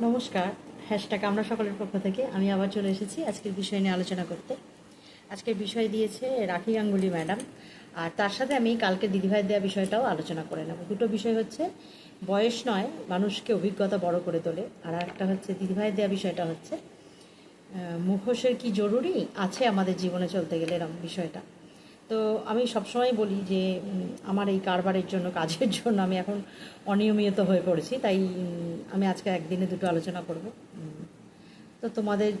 নমস্কার হ্যাশট্যাগ আমরা সকলের পক্ষ থেকে। আমি আবার চলে এসেছি আজকের বিষয় নিয়ে আলোচনা করতে। আজকের বিষয় দিয়েছে রাখি গাঙ্গুলি ম্যাডাম। আর তার সাথে আমি কালকে দিদিভাই দেওয়া বিষয়টাও আলোচনা করে নেব। দুটো বিষয় হচ্ছে, বয়স নয়, মানুষকে অভিজ্ঞতা বড় করে তোলে। আর একটা হচ্ছে দিদিভাই দেওয়া বিষয়টা হচ্ছে মুখোশের কি জরুরি? আছে আমাদের জীবনে চলতে গেলে এরকম বিষয়টা। তো আমি সবসময় বলি যে আমার এই কারবারের জন্য, কাজের জন্য আমি এখন অনিয়মিত হয়ে পড়েছি। তাই আমি আজকে একদিনে দুটো আলোচনা করব। তো তোমাদের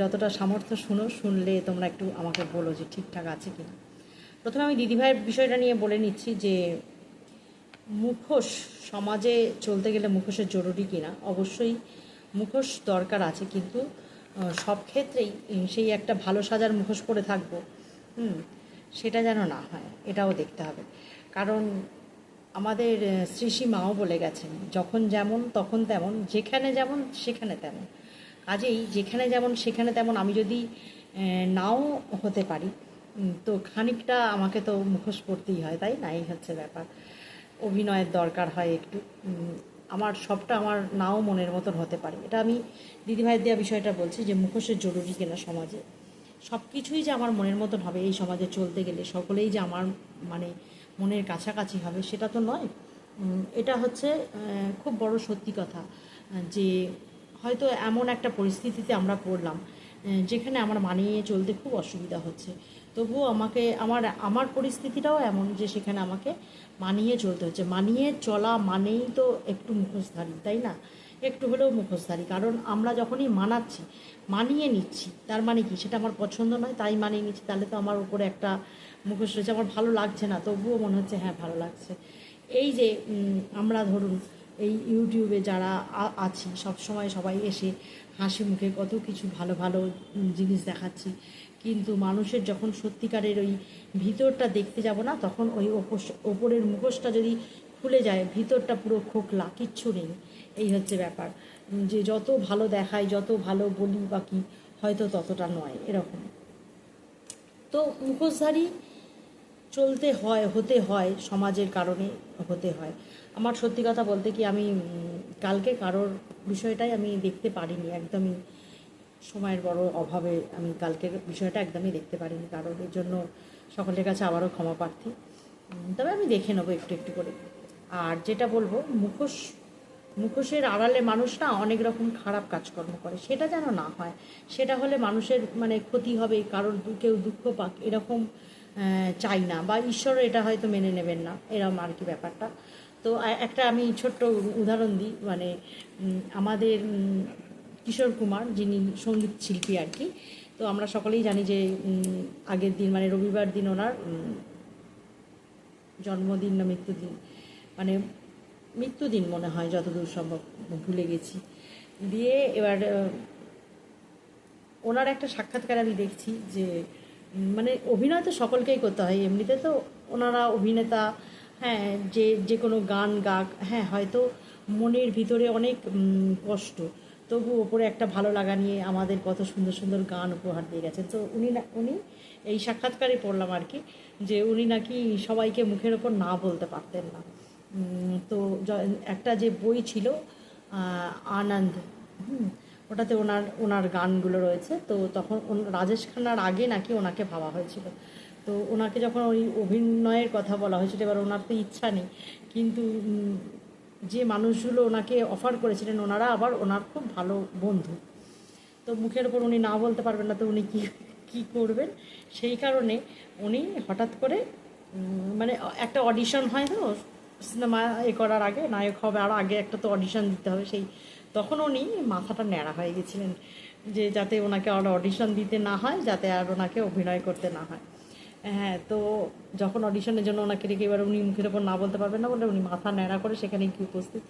যতটা সামর্থ্য শুনো, শুনলে তোমরা একটু আমাকে বলো যে ঠিকঠাক আছে কিনা। প্রথমে আমি দিদিভাইয়ের বিষয়টা নিয়ে বলে নিচ্ছি যে, মুখোশ সমাজে চলতে গেলে মুখোশের জরুরি কিনা? অবশ্যই মুখোশ দরকার আছে, কিন্তু সব ক্ষেত্রেই সেই একটা ভালো সাজার মুখোশ পরে থাকব। হুম সেটা যেন না হয় এটাও দেখতে হবে। কারণ আমাদের আহ, শ্রী শ্রী মাও বলে গেছেন যখন যেমন তখন তেমন যেখানে যেমন সেখানে তেমন। কাজেই যেখানে যেমন সেখানে তেমন আমি যদি নাও হতে পারি তো খানিকটা আমাকে তো মুখোশ পড়তেই হয় তাই না? এই হচ্ছে ব্যাপার। অভিনয়ের দরকার হয় একটু আমার সবটা আমার নাও মনের মতন হতে পারে। এটা আমি দিদিভাইয়ের দেওয়া বিষয়টা বলছি যে মুখোশের জরুরি কিনা সমাজে। সব কিছুই যে আমার মনের মতন হবে এই সমাজে চলতে গেলে, সকলেই যে আমার মানে মনের কাছাকাছি হবে সেটা তো নয়। এটা হচ্ছে খুব বড় সত্যি কথা, যে হয়তো এমন একটা পরিস্থিতিতে আমরা পড়লাম যেখানে আমার মানিয়ে চলতে খুব অসুবিধা হচ্ছে। তবুও আমাকে, আমার আমার পরিস্থিতিটাও এমন যে সেখানে আমাকে মানিয়ে চলতে হচ্ছে। মানিয়ে চলা মানেই তো একটু মুখোশধারী, তাই না? একটু হলেও মুখোশধারী। কারণ আমরা যখনই মানাচ্ছি, মানিয়ে নিচ্ছি, তার মানে কি? সেটা আমার পছন্দ নয়, তাই মানিয়ে নিচ্ছি, তাহলে তো আমার উপরে একটা মুখোশ রয়েছে, আমার ভালো লাগছে না, তবুও মনে হচ্ছে হ্যাঁ ভালো লাগছে। এই যে আমরা ধরুন, এই ইউটিউবে যারা আছি সব সময় সবাই এসে হাসি মুখে কত কিছু ভালো ভালো জিনিস দেখাচ্ছি। কিন্তু মানুষের যখন সত্যিকারের ওই ভিতরটা দেখতে যাব না, তখন ওই ওপরের মুখোশটা যদি খুলে যায়, ভিতরটা পুরো খোকলা, কিচ্ছু নেই। এই হচ্ছে ব্যাপার। যে যত ভালো দেখায়, যত ভালো বলি বা কি, হয়তো ততটা নয়, এরকম। তো মুখোশধারী চলতে হয়, হতে হয়, সমাজের কারণে হতে হয়। আমার সত্যি কথা বলতে কি, আমি কালকে কারোর বিষয়টাই আমি দেখতে পারিনি, একদমই সময়ের বড় অভাবে আমি কালকের বিষয়টা একদমই দেখতে পারিনি কারণ এর জন্য সকলের কাছে আবারও ক্ষমা প্রার্থী। তবে আমি দেখে নেব একটু একটু করে। আর যেটা বলব, মুখোশ মুখোশের আড়ালে মানুষ না অনেক রকম খারাপ কাজকর্ম করে। সেটা যেন না হয়। সেটা হলে মানুষের মানে ক্ষতি হবে কারোর কেউ দুঃখ পাক এরকম চাই না বা ঈশ্বর এটা হয়তো মেনে নেবেন না এরকম আর কি ব্যাপারটা। তো একটা আমি ছোট্ট উদাহরণ দিই মানে আমাদের কিশোর কুমার যিনি সংগীত শিল্পী আর কি, তো আমরা সকলেই জানি যে আগের দিন মানে রবিবার দিন ওনার জন্মদিন না মৃত্যুদিন। মানে মৃত্যুদিন মনে হয়, যতদূর সম্ভব ভুলে গেছি। দিয়ে এবার ওনার একটা সাক্ষাৎকার আমি দেখছি যে মানে অভিনয় তো সকলকেই করতে হয়, এমনিতে তো ওনারা অভিনেতা হ্যাঁ যে যে কোনো গান গাক হ্যাঁ হয়তো মনের ভিতরে অনেক কষ্ট। তবু ওপরে একটা ভালো লাগা নিয়ে আমাদের কত সুন্দর সুন্দর গান উপহার দিয়ে গেছেন। তো উনি না, উনি এই সাক্ষাৎকারে পড়লাম আর কি, যে উনি নাকি সবাইকে মুখের ওপর না বলতে পারতেন না। তো একটা যে বই ছিল আনন্দ ওটাতে ওনার ওনার গানগুলো রয়েছে। তো তখন রাজেশ খান্নার আগে নাকি ওনাকে ভাবা হয়েছিল। তো ওনাকে যখন ওই অভিনয়ের কথা বলা হয়েছিল, এবার ওনার তো ইচ্ছা নেই। কিন্তু যে মানুষগুলো ওনাকে অফার করেছিলেন, ওনারা আবার ওনার খুব ভালো বন্ধু। তো মুখের ওপর উনি না বলতে পারবেন না তো উনি কী কী করবেন? সেই কারণে উনি হঠাৎ করে মানে একটা অডিশন হয় তো সিনেমা এ করার আগে, নায়ক হবে, আর আগে একটা তো অডিশন দিতে হবে, সেই তখন উনি মাথাটা ন্যাড়া হয়ে গেছিলেন যে যাতে ওনাকে আর অডিশন দিতে না হয়, যাতে আর ওনাকে অভিনয় করতে না হয়। হ্যাঁ তো যখন অডিশনের জন্য ওনাকে রেখে এবার উনি মুখের ওপর না বলতে পারবেন না বলে উনি মাথা ন্যাড়া করে সেখানে কি উপস্থিত।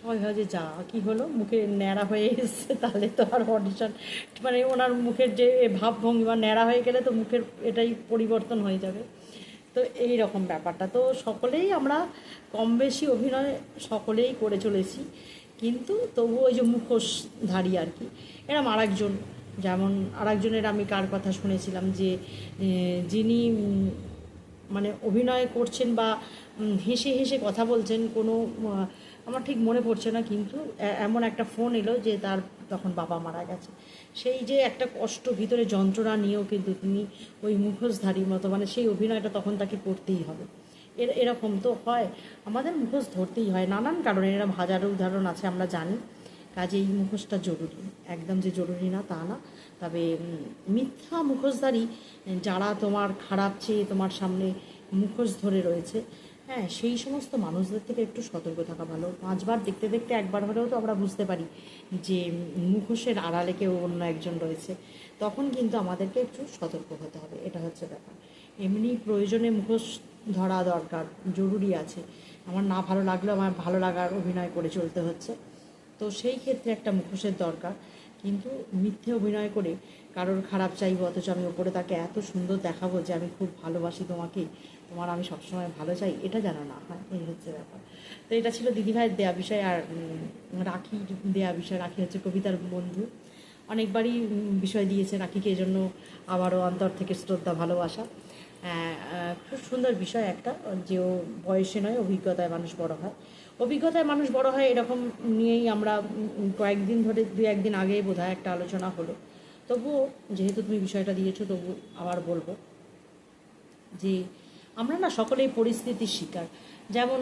সবাই ভাবে যে, যা, কি হলো? মুখে ন্যাড়া হয়ে এসছে, তাহলে তো আর অডিশন মানে ওনার মুখের যে ভাবভঙ্গি বা ন্যাড়া হয়ে গেলে তো মুখের এটাই পরিবর্তন হয়ে যাবে। তো এই রকম ব্যাপারটা। তো সকলেই আমরা কম বেশি অভিনয় সকলেই করে চলেছি। কিন্তু তবু ওই যে মুখোশধারী আর কি, এরম আরেকজন, যেমন আরেকজনের আমি কার কথা শুনেছিলাম যে যিনি মানে অভিনয় করছেন বা হেসে হেসে কথা বলছেন কোনো আমার ঠিক মনে পড়ছে না, কিন্তু এমন একটা ফোন এলো যে তার তখন বাবা মারা গেছে। সেই যে একটা কষ্ট, ভিতরে যন্ত্রণা নিয়েও কিন্তু তিনি ওই মুখোশধারীর মতো মানে সেই অভিনয়টা তখন তাকে করতেই হবে। এর, এরকম তো হয়। আমাদের মুখোশ ধরতেই হয়। নানান কারণে, এরকম হাজারো উদাহরণ আছে, আমরা জানি। কাজে এই মুখোশটা জরুরি। একদম যে জরুরি না, তা না। তবে মিথ্যা মুখোশধারী, যারা তোমার খারাপ চেয়ে তোমার সামনে মুখোশ ধরে রয়েছে হ্যাঁ সেই সমস্ত মানুষদের থেকে একটু সতর্ক থাকা ভালো। পাঁচবার দেখতে দেখতে একবার হলেও তো আমরা বুঝতে পারি যে মুখোশের আড়ালে কেউ অন্য একজন রয়েছে। তখন কিন্তু আমাদেরকে একটু সতর্ক হতে হবে, এটা হচ্ছে ব্যাপার। এমনি প্রয়োজনে মুখোশ ধরা দরকার, জরুরি আছে। আমার না ভালো লাগলেও আমার ভালো লাগার অভিনয় করে চলতে হচ্ছে। তো সেই ক্ষেত্রে একটা মুখোশের দরকার। কিন্তু মিথ্যে অভিনয় করে কারোর খারাপ চাইব, অথচ আমি ওপরে তাকে এত সুন্দর দেখাবো যে আমি খুব ভালোবাসি তোমাকে। তোমার আমি সবসময় ভালো চাই, এটা যেন না হয়, এই হচ্ছে ব্যাপার। তো এটা ছিল দিদিভাইয়ের দেয়া বিষয় আর রাখি, দেয়া বিষয়। রাখি হচ্ছে কবিতার বন্ধু। অনেকবারই বিষয় দিয়েছে রাখিকে, এজন্য আবারও অন্তর থেকে শ্রদ্ধা, ভালোবাসা। খুব সুন্দর বিষয় একটা, যে ও বয়সে নয়, অভিজ্ঞতায় মানুষ বড় হয়। অভিজ্ঞতায় মানুষ বড় হয় এরকম নিয়েই আমরা কয়েকদিন ধরে, দু একদিন আগেই বোধ একটা আলোচনা হলো। তবুও, যেহেতু তুমি বিষয়টা দিয়েছ, তবু আবার বলব যে আমরা না সকলেই পরিস্থিতির শিকার। যেমন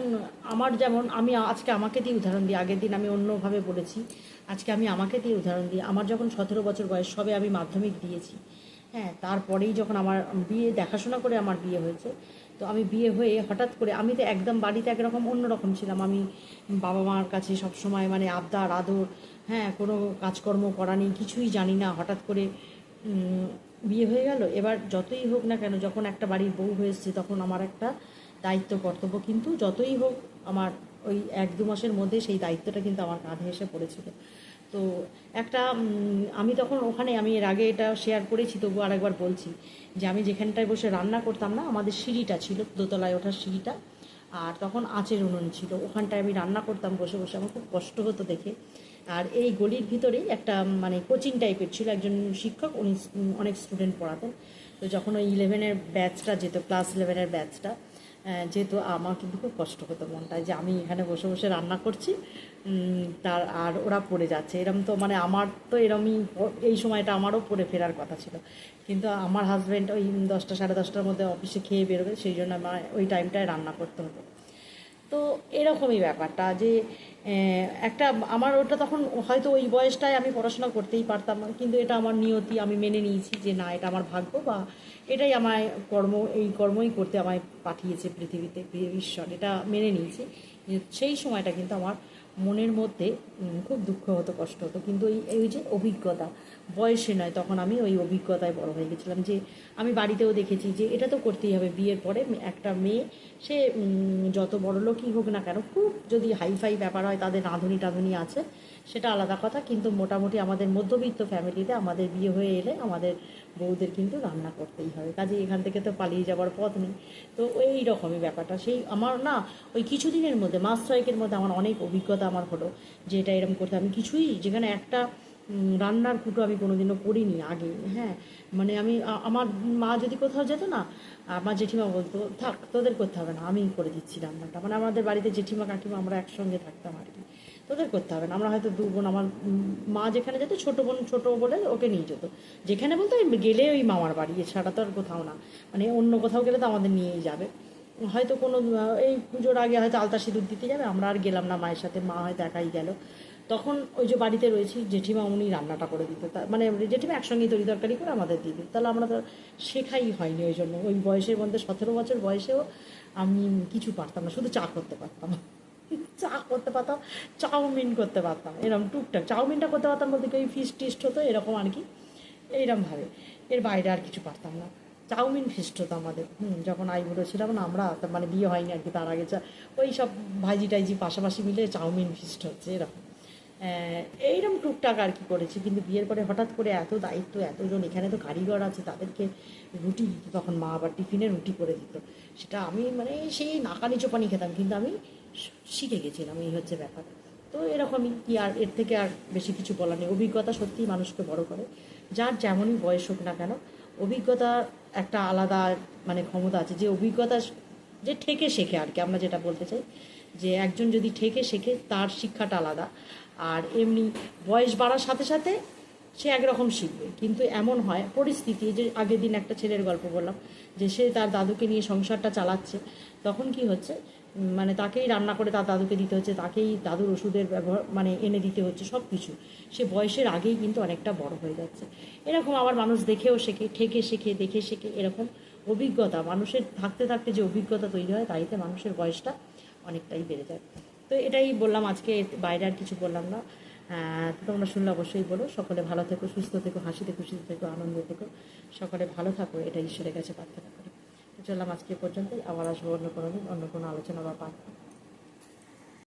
আমার যেমন, আমি আজকে আমাকে দিয়ে উদাহরণ দিই, আগের দিন আমি অন্যভাবে বলেছি, আজকে আমি আমাকে দিয়ে উদাহরণ দিই। আমার যখন সতেরো বছর বয়স, সবে আমি মাধ্যমিক দিয়েছি। হ্যাঁ তারপরেই যখন আমার বিয়ে, দেখাশোনা করে আমার বিয়ে হয়েছে, তো আমি বিয়ে হয়ে হঠাৎ করে, আমি তো একদম বাড়িতে একরকম, অন্যরকম ছিলাম। আমি বাবা মার কাছে সবসময় মানে আবদার, আদর হ্যাঁ কোনো কাজকর্ম করা নেই, কিছুই জানি না, হঠাৎ করে বিয়ে হয়ে গেল, এবার যতই হোক না কেন, যখন একটা বাড়ির বউ হয়ে এসছে, তখন আমার একটা দায়িত্ব, কর্তব্য, কিন্তু যতই হোক আমার ওই এক দু মাসের মধ্যে সেই দায়িত্বটা কিন্তু আমার কাঁধে এসে পড়েছিল। তো একটা আমি তখন ওখানে, আমি এর আগে এটা শেয়ার করেছি তবু আরেকবার বলছি যে আমি যেখানটায় বসে রান্না করতাম না, আমাদের সিঁড়িটা ছিল, দোতলায় ওঠার সিঁড়িটা, আর তখন আঁচের উনুন ছিল। ওখানটায় আমি রান্না করতাম বসে বসে, আমার খুব কষ্ট হতো দেখে। আর এই গলির ভিতরেই একটা মানে কোচিং টাইপের ছিল। একজন শিক্ষক, উনি অনেক স্টুডেন্ট পড়াতেন। তো যখন ওই ইলেভেনের ব্যাচটা যেত ক্লাস ইলেভেনের ব্যাচটা যেহেতু আমার কিন্তু খুব কষ্ট হতো মনটায় যে আমি এখানে বসে বসে রান্না করছি তার, আর ওরা পড়ে যাচ্ছে। এরম তো মানে আমার তো এরমই এই সময়টা আমারও পড়ে ফেরার কথা ছিল। কিন্তু আমার হাজব্যান্ড ওই দশটা, সাড়ে দশটার মধ্যে অফিসে খেয়ে বেরোবে, সেই জন্য আমার ওই টাইমটায় রান্না করতে হতো। তো এরকমই ব্যাপারটা যে একটা, আমার ওটা তখন হয়তো ওই বয়সটায় আমি পড়াশোনা করতেই পারতাম, কিন্তু এটা আমার নিয়তি, আমি মেনে নিয়েছি যে না, এটা আমার ভাগ্য বা এটাই আমায় কর্ম, এই কর্মই করতে আমায় পাঠিয়েছে পৃথিবীতে, ঈশ্বর, এটা মেনে নিয়েছি। সেই সময়টা কিন্তু আমার মনের মধ্যে খুব দুঃখ হতো, কষ্ট হতো। কিন্তু ওই এই যে অভিজ্ঞতা, বয়সে নয়, তখন আমি ওই অভিজ্ঞতায় বড় হয়ে গেছিলাম যে আমি বাড়িতেও দেখেছি যে এটা তো করতেই হবে, বিয়ের পরে একটা মেয়ে, সে যত বড় লোকই হোক না কেন, খুব যদি হাইফাই ব্যাপার হয়, তাদের রাঁধুনি টাঁধুনি আছে, সেটা আলাদা কথা। কিন্তু মোটামুটি আমাদের মধ্যবিত্ত ফ্যামিলিতে আমাদের বিয়ে হয়ে এলে আমাদের বউদের কিন্তু রান্না করতেই হবে। কাজে এখান থেকে তো পালিয়ে যাওয়ার পথ নেই। তো এই রকমই ব্যাপারটা। সেই আমার না, ওই কিছুদিনের মধ্যে, মাস ছয়েকের মধ্যে আমার অনেক অভিজ্ঞতা আমার হলো যে এটা এরকম করতে। আমি কিছুই যেখানে একটা রান্নার কুটো আমি কোনোদিনও করিনি আগে। হ্যাঁ মানে আমি আমার মা যদি কোথাও যেত না, আমার জেঠিমা বলতো, থাক, তোদের করতে হবে না, আমিই করে দিচ্ছি রান্নাটা। মানে আমাদের বাড়িতে জেঠিমা কাকিমা আমরা একসঙ্গে থাকতাম আর কি। তোদের করতে হবে না। আমরা হয়তো দু বোন, আমার মা যেখানে যেত, ছোটো বোন, ছোটো বলে ওকে নিয়ে যেত। যেখানে বলতো গেলে ওই মামার বাড়ি, এছাড়া তো আর কোথাও না। মানে অন্য কোথাও গেলে তো আমাদের নিয়েই যাবে। হয়তো কোনো, এই পুজোর আগে হয়তো আলতা সিঁদুর দিতে যাবে, আমরা আর গেলাম না মায়ের সাথে, মা হয়তো একাই গেল। তখন ওই যে বাড়িতে রয়েছি, জেঠিমা উনি রান্নাটা করে দিত। মানে জেঠিমা একসঙ্গেই তরি তরকারি করে আমাদের দিয়ে দিত। তাহলে আমরা তো শেখাই হয়নি ওই জন্য। ওই বয়সের মধ্যে সতেরো বছর বয়সেও আমি কিছু পারতাম না, শুধু চা করতে পারতাম। চা করতে পারতাম, চাউমিন করতে পারতাম এরকম টুকটাক। চাউমিনটা করতে পারতাম বলতে কি ফিস্ট টিস্ট হতো, এরকম আর কি এইরকমভাবে এর বাইরে আর কিছু পারতাম না। চাউমিন ফিস্ট হতো আমাদের। হুম, যখন আইবুড়ো ছিলাম না, আমরা মানে বিয়ে হয়নি আর কি, তার আগে ওই সব ভাইজি টাইজি পাশাপাশি মিলে চাউমিন ফিস্ট হচ্ছে, এরকম। এইরকম টুকটাক আর কি করেছি, কিন্তু বিয়ের পরে হঠাৎ করে এত দায়িত্ব, এতজন, এখানে তো কারিগর আছে, তাদেরকে রুটি দিত, তখন মা আবার টিফিনে রুটি করে দিত। সেটা আমি মানে সেই নাকানি চোপানি খেতাম, কিন্তু আমি শিখে গেছিলাম, এই হচ্ছে ব্যাপার। তো এরকমই কি আর, এর থেকে আর বেশি কিছু বলার নেই। অভিজ্ঞতা সত্যিই মানুষকে বড় করে। যার যেমনই বয়স হোক না কেন, অভিজ্ঞতা একটা আলাদা মানে ক্ষমতা আছে। যে অভিজ্ঞতা যে ঠেকে শেখে আর কি, আমরা যেটা বলতে চাই। যে একজন যদি ঠেকে শেখে, তার শিক্ষাটা আলাদা। আর এমনি বয়স বাড়ার সাথে সাথে সে একরকম শিখবে। কিন্তু এমন হয়, পরিস্থিতি যে আগের দিন একটা ছেলের গল্প বললাম, যে সে তার দাদুকে নিয়ে সংসারটা চালাচ্ছে। তখন কি হচ্ছে মানে তাকেই রান্না করে তার দাদুকে দিতে হচ্ছে, তাকেই দাদুর ওষুধের ব্যবহার মানে এনে দিতে হচ্ছে সব কিছু সে বয়সের আগেই কিন্তু অনেকটা বড় হয়ে যাচ্ছে। এরকম আবার মানুষ দেখেও শেখে, ঠেকে শেখে, দেখে শেখে এরকম অভিজ্ঞতা। মানুষের থাকতে থাকতে যে অভিজ্ঞতা তৈরি হয়, তাইতে মানুষের বয়সটা অনেকটাই বেড়ে যায়। তো এটাই বললাম আজকে, বাইরে আর কিছু বললাম না। তো তোমরা শুনলে অবশ্যই বলো। সকলে ভালো থেকো, সুস্থ থেকো, হাসিতে খুশিতে থেকো, আনন্দে থেকো। সকলে ভালো থাকো, এটা ঈশ্বরের কাছে প্রার্থনা করি। চললাম আজকে পর্যন্তই। আবার আসব অন্য কোনো দিন অন্য কোনো আলোচনা বা পাঠ